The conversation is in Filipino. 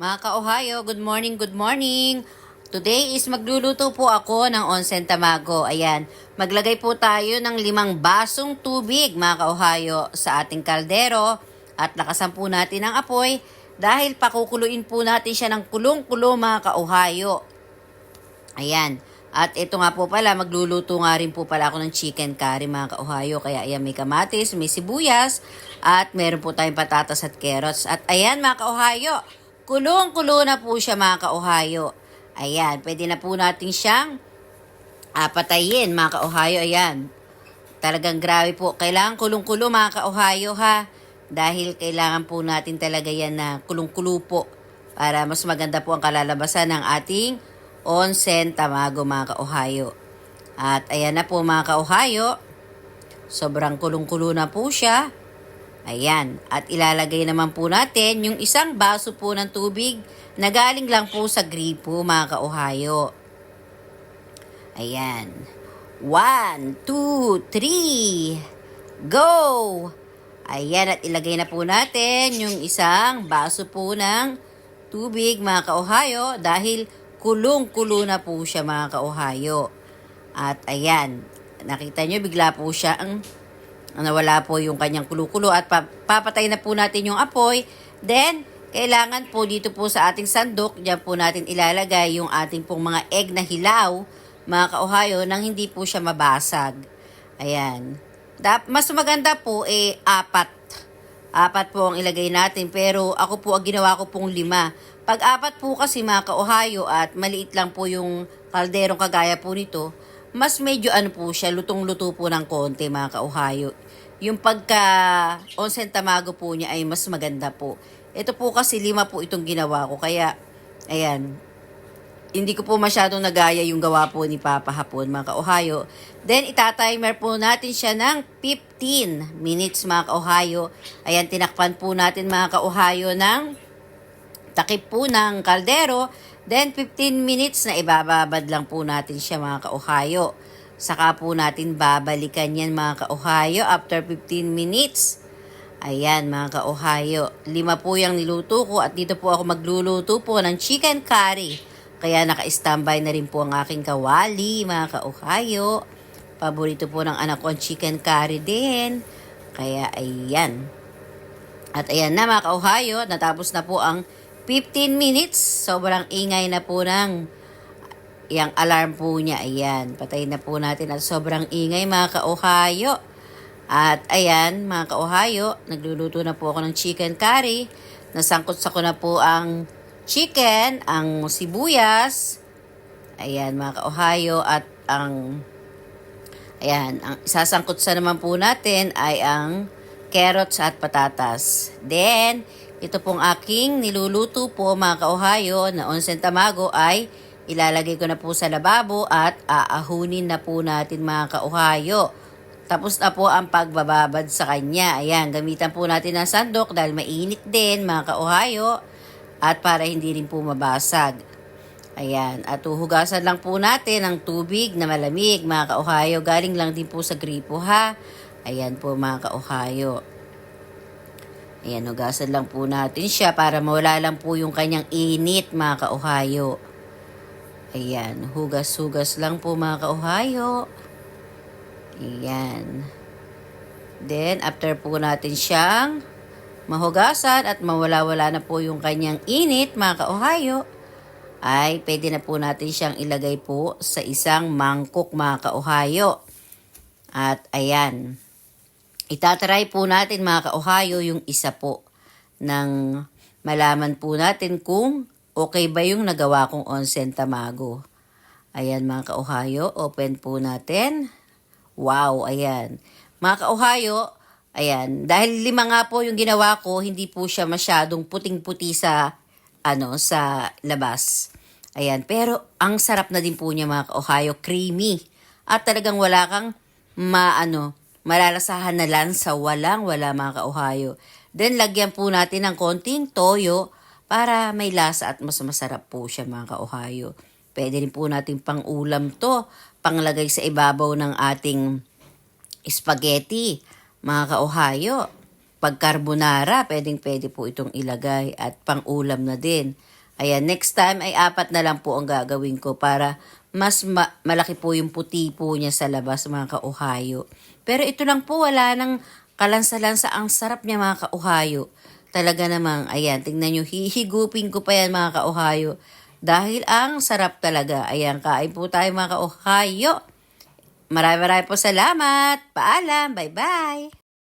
Mga ka-Ohio, good morning, good morning. Today is magluluto po ako ng onsen tamago. Ayan, maglagay po tayo ng limang basong tubig, mga ka-Ohio, sa ating kaldero. At lakasan po natin ang apoy dahil pakukuluin po natin siya ng kulong-kulo, mga ka-Ohio. Ayan. At ito nga po pala, magluluto nga rin po pala ako ng chicken curry mga ka-Ohio. Kaya ayan, may kamatis, may sibuyas, at meron po tayong patatas at carrots. At ayan mga ka-Ohio, kulong-kulo na po siya mga ka-Ohio. Ayan, pwede na po natin siyang ah, patayin mga ka-Ohio. Ayan, talagang grabe po. Kailangan kulong-kulo mga ka-Ohio ha. Dahil kailangan po natin talaga yan na kulong-kulo po para mas maganda po ang kalalabasan ng ating onsen tamago mga ka-Ohio. At ayan na po mga ka-Ohio. Sobrang kulong-kulo na po siya. Ayan. At ilalagay naman po natin yung isang baso po ng tubig na galing lang po sa gripo mga ka-Ohio. Ayan. One, two, three. Go! Ayan, at ilagay na po natin yung isang baso po ng tubig, mga ka-Ohio, dahil kulong-kulo na po siya, mga ka-Ohio. At ayan, nakita nyo, bigla po siya ang nawala po yung kanyang kulo-kulo at pa- papatay na po natin yung apoy. Then, kailangan po dito po sa ating sandok, dyan po natin ilalagay yung ating pong mga egg na hilaw, mga ka-Ohio, nang hindi po siya mabasag. Ayan. Mas maganda po eh apat. Apat po ang ilagay natin pero ako po ang ginawa ko pong lima. Pag apat po kasi mga ka-Ohio at maliit lang po yung kalderong kagaya po nito, mas medyo ano po siya, lutong-luto po ng konti mga ka-Ohio. Yung pagka onsen tamago po niya ay mas maganda po. Ito po kasi lima po itong ginawa ko kaya ayan, hindi ko po masyadong nagaya yung gawa po ni Papa hapon, mga ka-Ohio. Then, itatimer po natin siya ng 15 minutes, mga ka-Ohio. Ayan, tinakpan po natin, mga ka-Ohio, ng takip po ng kaldero. Then, 15 minutes na ibababad lang po natin siya, mga ka-Ohio. Saka po natin babalikan yan, mga ka-Ohio, after 15 minutes. Ayan, mga ka-Ohio. Lima po yung niluto ko at dito po ako magluluto po ng chicken curry. Kaya naka-standby na rin po ang aking kawali, mga ka-Ohio. Paborito po ng anak ko ang chicken curry din. Kaya ayan. At ayan na mga ka-Ohio, natapos na po ang 15 minutes. Sobrang ingay na po ng yung alarm po niya. Ayan, patay na po natin at sobrang ingay mga ka-Ohio. At ayan, mga ka-Ohio, nagluluto na po ako ng chicken curry. Nasangkot sa ko na po ang chicken, ang sibuyas. Ayan, mga ka-Ohio, at ang Ayan, ang sasangkot sa naman po natin ay ang carrots at patatas. Then, ito pong aking niluluto po mga ka-Ohio na onsen tamago ay ilalagay ko na po sa lababo at aahunin na po natin mga ka-Ohio. Tapos na po ang pagbababad sa kanya. Ayan, gamitan po natin ng sandok dahil mainit din mga ka-Ohio at para hindi rin po mabasag. Ayan, at uhugasan lang po natin ng tubig na malamig, mga ka-Ohio. Galing lang din po sa gripo, ha? Ayan po, mga ka-Ohio. Ayan, hugasan lang po natin siya para mawala lang po yung kanyang init, mga ka-Ohio. Ayan, hugas-hugas lang po, mga ka-Ohio. Ayan. Then, after po natin siyang mahugasan at mawala-wala na po yung kanyang init, mga ka-Ohio, ay pwede na po natin siyang ilagay po sa isang mangkok mga ka-Ohio. At ayan, itatry po natin mga ka-Ohio yung isa po ng malaman po natin kung okay ba yung nagawa kong onsen tamago. Ayan mga ka-Ohio, open po natin. Wow, ayan. Mga ka-Ohio, ayan, dahil lima nga po yung ginawa ko, hindi po siya masyadong puting-puti sa ano sa labas. Ayan, pero ang sarap na din po niya mga Ohio, creamy. At talagang wala kang maano, malalasahan na lansa, walang wala mga ka-Ohio. Then lagyan po natin ng konting toyo para may lasa at mas masarap po siya mga ka-Ohio. Pwede rin po natin pang ulam to, panglagay sa ibabaw ng ating spaghetti, mga ka-Ohio. pag carbonara, pwedeng pwede po itong ilagay at pang ulam na din. Ayan, next time ay apat na lang po ang gagawin ko para mas ma- malaki po yung puti po niya sa labas mga kauhayo. Pero ito lang po, wala nang kalansa-lansa. Ang sarap niya mga kauhayo. Talaga namang, ayan, tingnan nyo, hihigupin ko pa yan mga kauhayo. Dahil ang sarap talaga. Ayan, kain po tayo mga kauhayo. Maraming maraming po salamat. Paalam. Bye-bye.